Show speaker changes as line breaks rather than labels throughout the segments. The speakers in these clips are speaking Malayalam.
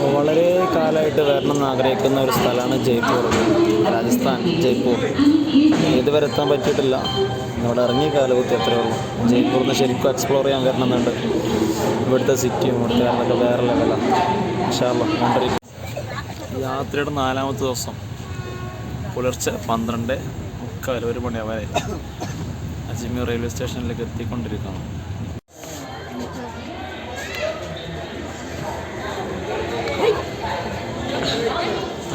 വളരെ കാലമായിട്ട് വരണം എന്ന് ആഗ്രഹിക്കുന്ന ഒരു സ്ഥലമാണ് ജയ്പൂർ. രാജസ്ഥാൻ ജയ്പൂർ. ഇതുവരെ എത്താൻ പറ്റിയിട്ടില്ല. ഇവിടെ ഇറങ്ങിയ കാലകുത്തി അത്രയേ ഉള്ളൂ. ജയ്പൂരിൽ നിന്ന് ശരിക്കും എക്സ്പ്ലോർ ചെയ്യാൻ വരണമെന്നുണ്ട്. ഇവിടുത്തെ സിറ്റിയും ഇവിടുത്തെ കാരണമൊക്കെ വേറെ ലെവലാണ് കൊണ്ടിരിക്കും യാത്രയുടെ നാലാമത്തെ ദിവസം. പുലർച്ചെ പന്ത്രണ്ട് മുക്കാൽ ഒരു മണിയാവാനായി. അജ്മീർ റെയിൽവേ സ്റ്റേഷനിലേക്ക് എത്തിക്കൊണ്ടിരിക്കുന്നു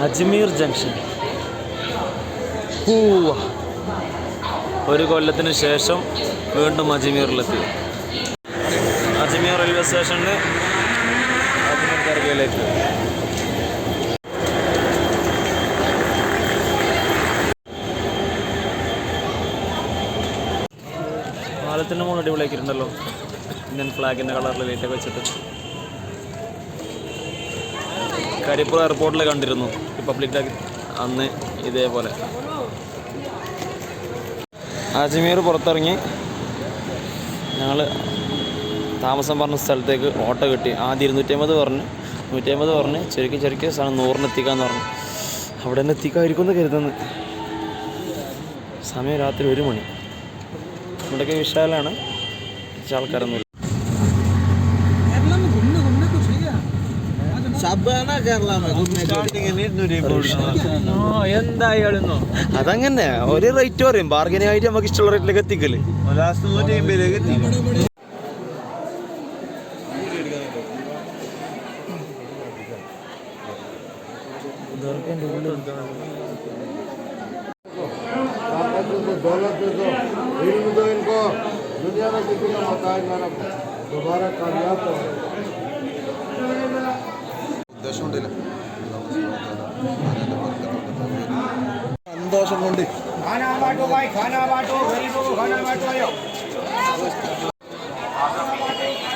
അജ്മീർ ജംഗ്ഷൻ. പൂവ. ഒരു കൊല്ലത്തിന് ശേഷം വീണ്ടും അജ്മീറിലെത്തി. അജ്മീർ റെയിൽവേ സ്റ്റേഷനിൽ അജ്മീർ ദർഗയിലേക്ക് പാലത്തിന്റെ മുകളിൽ അടിപൊളിയാക്കിയിട്ടുണ്ടല്ലോ. ഇന്ത്യൻ ഫ്ലാഗിന്റെ കളറിൽ ലൈറ്റൊക്കെ വെച്ചിട്ട്. കരിപ്പൂർ എയർപോർട്ടിൽ കണ്ടിരുന്നു. റിപ്പബ്ലിക് ഡേ അന്ന് ഇതേപോലെ. അജ്മീർ പുറത്തിറങ്ങി. ഞങ്ങൾ താമസം പറഞ്ഞ സ്ഥലത്തേക്ക് ഓട്ടോ കിട്ടി. ആദ്യം ഇരുന്നൂറ്റി അമ്പത് പറഞ്ഞ് നൂറ്റി അമ്പത് പറഞ്ഞ് ചുരുക്കി ചുരുക്കി സാധനം നൂറിന് എത്തിക്കാന്ന് പറഞ്ഞു. അവിടെ നിന്ന് എത്തിക്കാമായിരിക്കും എന്ന് കരുതുന്നു. സമയം രാത്രി ഒരു മണി. ഇവിടെയൊക്കെ വിശാലാണ്. കുറച്ച് ആൾക്കാരൊന്നുമില്ല
എന്തായാലും
അതങ്ങനെ ഒരു റേറ്റ് പറയും ബാർഗനിങ് ആയിട്ട് നമുക്ക് ഇഷ്ടമുള്ള റേറ്റിലേക്ക് എത്തിക്കല്
ലാസ്റ്റ് നൂറ്റി അമ്പതിലേക്ക് എത്തി
दौलत दे दो इल्म दो इनको दुनिया में किसी का मोहताज ना रखो दोबारा कामयाब സന്തോഷം കൊണ്ട്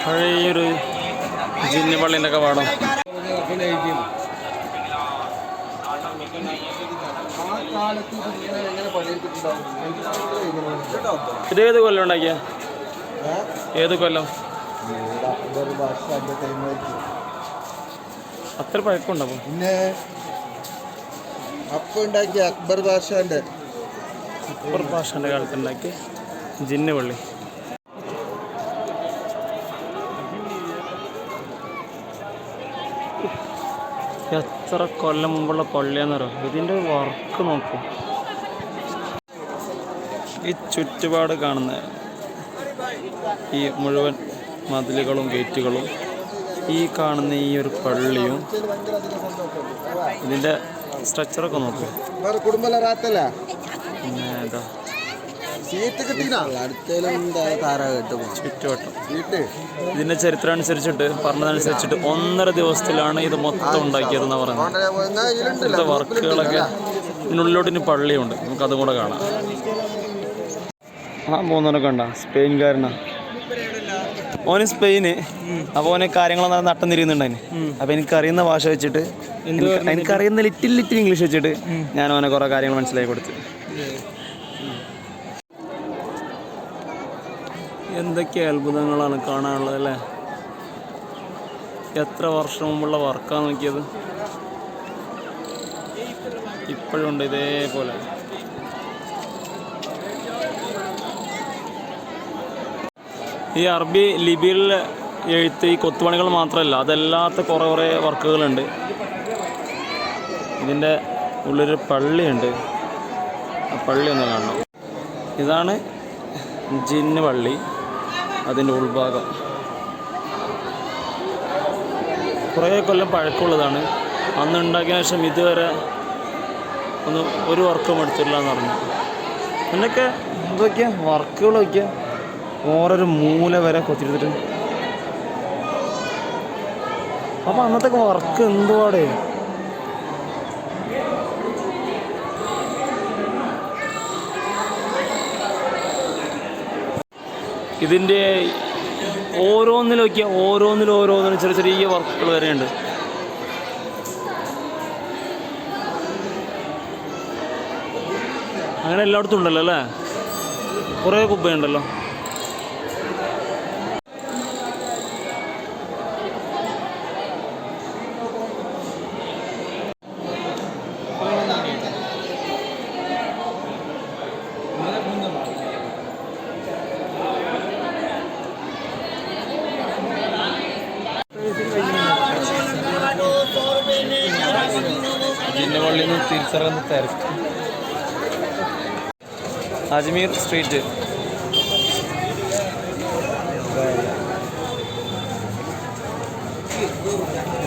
പഴയൊരു ജിന്നി പള്ളിന്റെ ഒക്കെ പാടം. ഇത് ഏത് കൊല്ലം ഉണ്ടാക്കിയ? ഏത് കൊല്ലം? അത്ര പഴക്കമുണ്ടോ?
പിന്നെ അപ്പൊ ഉണ്ടാക്കിയ അക്ബർ ബാദ്ഷാന്റെ
അക്ബർ ഭാഷന്റെ കാലത്ത് ഉണ്ടാക്കിയ ജിന്ന പള്ളി എത്ര കൊല്ലം മുമ്പുള്ള പള്ളിയാന്ന് ഇതിന്റെ വർക്ക് നോക്കൂ. ഈ ചുറ്റുപാട് കാണുന്ന ഈ മുഴുവൻ മതിലുകളും ഗേറ്റുകളും ഈ കാണുന്ന ഈ ഒരു പള്ളിയും ഇതിന്റെ സ്ട്രക്ചറൊക്കെ നോക്കും.
വേറെ റാത്തല്ല?
പിന്നെ
സീറ്റ്
ചുറ്റുവട്ടം. ഇതിന്റെ ചരിത്രം അനുസരിച്ചിട്ട് പറഞ്ഞതനുസരിച്ചിട്ട് ഒന്നര ദിവസത്തിലാണ് ഇത് മൊത്തം ഉണ്ടാക്കിയതെന്ന് പറയുന്നത്. ഇവിടുത്തെ വർക്കുകളൊക്കെ ഇതിനുള്ളിലോട്ട് ഇനി പള്ളിയുണ്ട്. നമുക്ക് അതും കൂടെ കാണാം. ആ മൂന്നൊക്കെ ഉണ്ടോ സ്പെയിൻകാരനാ. ഓന് സ്പെയിന്. അപ്പോൾ ഓന് കാര്യങ്ങളൊന്നും നട്ടം തിരിയുന്നുണ്ടായിന് എനിക്ക് അറിയുന്ന ഭാഷ വെച്ചിട്ട് എനിക്കറിയുന്ന ലിറ്റിൽ ലിറ്റിൽ ഇംഗ്ലീഷ് വെച്ചിട്ട് ഞാൻ അവനെ കുറേ കാര്യങ്ങൾ മനസ്സിലാക്കി കൊടുത്തു. എന്തൊക്കെ അത്ഭുതങ്ങളാണ് കാണാനുള്ളത് അല്ലേ? എത്ര വർഷം മുമ്പുള്ള വർക്കാണ് നോക്കിയത്? ഇപ്പോഴും ഉണ്ട് ഇതേപോലെ. ഈ അറബി ലിപിയിൽ എഴുത്ത് ഈ കൊത്തുപണികൾ മാത്രമല്ല അതല്ലാത്ത കുറേ കുറേ വർക്കുകളുണ്ട്. ഇതിന്റെ ഉള്ളൊരു പള്ളിയുണ്ട്. ആ പള്ളി ഒന്ന് കാണണം. ഇതാണ് ജിന്ന് പള്ളി. അതിന്റെ ഉൾഭാഗം. കുറേ കൊല്ലം പഴക്കമുള്ളതാണ്. അന്ന് ഉണ്ടാക്കിയ ശേഷം ഇതുവരെ ഒന്ന് ഒരു വർക്കും എടുത്തില്ല എന്ന് പറഞ്ഞു. എന്നൊക്കെ എന്തൊക്കെയാ? വർക്കുകൾ നോക്കിയാൽ ഓരോരോ മൂല വരെ കൊത്തിരുത്തിട്ട് അപ്പം അന്നത്തെ വർക്ക് എന്തുപാടേ ഇതിന്റെ ഓരോന്നിലൊക്കെ ഓരോന്നിലും ഓരോന്നിലും ചെറിയ ചെറിയ വർക്കുകൾ വരെയുണ്ട്. അങ്ങനെ എല്ലായിടത്തും ഉണ്ടല്ലോ അല്ലേ? കുറേ കുപ്പയുണ്ടല്ലോ എന്റെ പള്ളിയിൽ നിന്ന് തിരിച്ചിറങ്ങുന്ന തിരക്ക് അജ്മീർ സ്ട്രീറ്റ്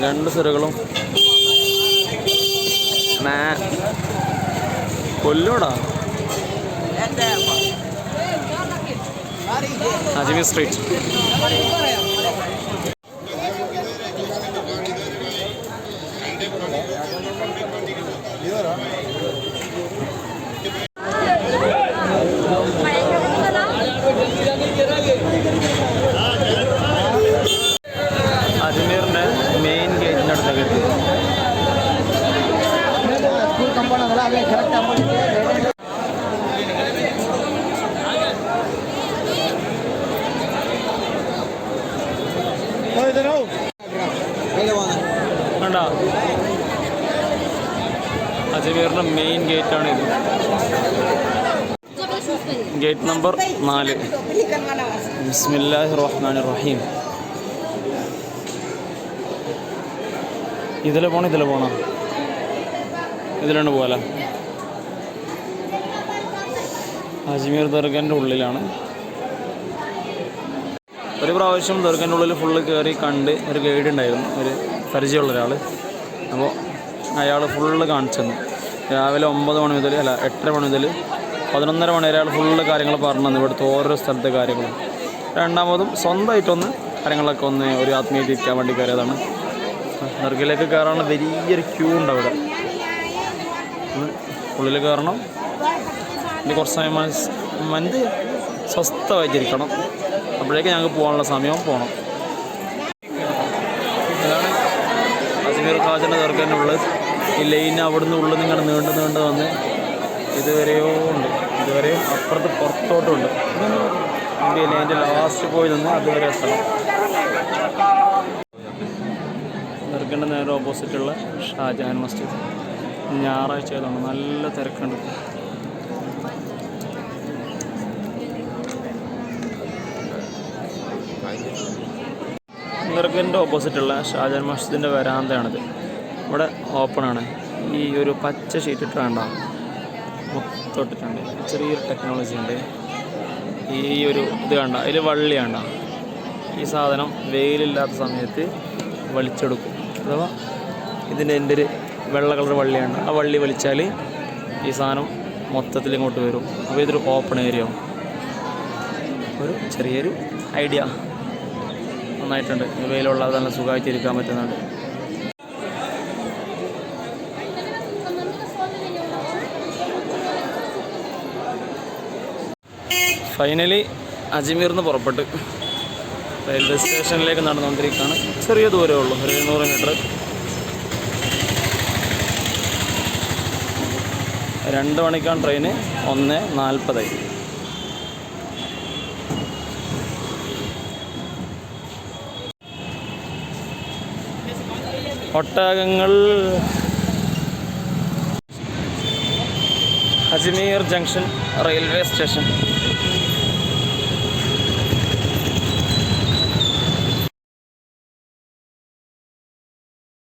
രണ്ട് സിറകളും. മേ. കൊല്ലോടാ. അജ്മീർ സ്ട്രീറ്റ് അജ്മീറിന്റെ മെയിൻ ഗേറ്റിന്റെ അടുത്തൊക്കെ എത്തി. കണ്ട? മെയിൻ ഗേറ്റാണ് ഇത്. ഗേറ്റ് നമ്പർ നാല്. ബിസ്മില്ലാഹി റഹീം ഇതിൽ പോണോ? ഇതിൽ പോണോ? ഇതിലാണ് പോകാല. അജ്മീർ ദർഗന്റെ ഉള്ളിലാണ്. ഒരു പ്രാവശ്യം ദർഗന്റെ ഉള്ളിൽ ഫുള്ള് കയറി കണ്ട് ഒരു ഗൈഡ് ഉണ്ടായിരുന്നു. ഒരു പരിചയമുള്ള ഒരാൾ അപ്പോൾ അയാൾ ഫുള്ള് കാണിച്ചു രാവിലെ ഒമ്പത് മണി മുതൽ അല്ല എട്ടര മണി മുതൽ പതിനൊന്നര മണി വരെ അയാൾ ഫുള്ള് കാര്യങ്ങൾ പറഞ്ഞു തന്നു ഇവിടുത്തെ ഓരോ സ്ഥലത്തെ കാര്യങ്ങളും. രണ്ടാമതും സ്വന്തമായിട്ടൊന്ന് കാര്യങ്ങളൊക്കെ ഒന്ന് ഒരു ആത്മീയത ഇരിക്കാൻ വേണ്ടി കയറിയതാണ്. ദർഗയിലേക്ക് കയറാനുള്ള വലിയൊരു ക്യൂ ഉണ്ട് അവിടെ. ഉള്ളിൽ കയറണം. ഇനി കുറച്ച് സമയം മനസ് മനത് സ്വസ്ഥമായിട്ടിരിക്കണം. അപ്പോഴേക്ക് ഞങ്ങൾക്ക് പോകാനുള്ള സമയവും പോകണം അതാണ് അജ്മീർ ഖാജന്റെ ഈ ലൈൻ അവിടുന്ന് ഉള്ളിൽ ഇങ്ങനെ നീണ്ടു നീണ്ടു വന്ന് ഇതുവരെയോ ഉണ്ട്. ഇതുവരെയും അപ്പുറത്ത് പുറത്തോട്ടും ഉണ്ട് ഈ ലൈന്റെ ലാസ്റ്റ് പോയി നിന്ന് അതുവരെ സ്ഥലം ദർഗന്റെ നേരെ ഓപ്പോസിറ്റുള്ള ഷാജഹാൻ മസ്ജിദ്. ഞായറാഴ്ച ആയതുകൊണ്ട് നല്ല തിരക്കുണ്ട്. ദർഗന്റെ ഓപ്പോസിറ്റുള്ള ഷാജഹാൻ മസ്ജിദിന്റെ വരാന്തയാണിത്. ഇവിടെ ഓപ്പണാണ് ഈ ഒരു പച്ച ഷീറ്റ് ഇട്ട് വേണ്ട മൊത്തോട്ടിട്ടുണ്ട് ചെറിയൊരു ടെക്നോളജി ഉണ്ട്. ഈ ഒരു ഇത് കണ്ട അതിൽ വള്ളി കണ്ട. ഈ സാധനം വെയിലില്ലാത്ത സമയത്ത് വലിച്ചെടുക്കും. അഥവാ ഇതിന്റെ എന്റെ ഒരു വെള്ള കളർ വള്ളിയാണ് ആ വള്ളി വലിച്ചാൽ ഈ സാധനം മൊത്തത്തിൽ ഇങ്ങോട്ട് വരും. അപ്പോൾ ഇതൊരു ഓപ്പൺ ഏരിയ ഒരു ചെറിയൊരു ഐഡിയ നന്നായിട്ടുണ്ട്. വെയിലുള്ളത് നല്ല സുഖമായിട്ട് ഇരിക്കാൻ പറ്റുന്നുണ്ട്. ഫൈനലി അജ്മീറിൽ നിന്ന് പുറപ്പെട്ട്. റെയിൽവേ സ്റ്റേഷനിലേക്ക് നടന്നുകൊണ്ടിരിക്കുകയാണ്. ചെറിയ ദൂരമേ ഉള്ളൂ ഒരു എഴുന്നൂറ് മീറ്റർ. രണ്ട് മണിക്കാണ് ട്രെയിന് ഒന്ന് നാൽപ്പതായി. ഒട്ടകങ്ങൾ അജ്മീർ ജംഗ്ഷൻ റെയിൽവേ സ്റ്റേഷൻ.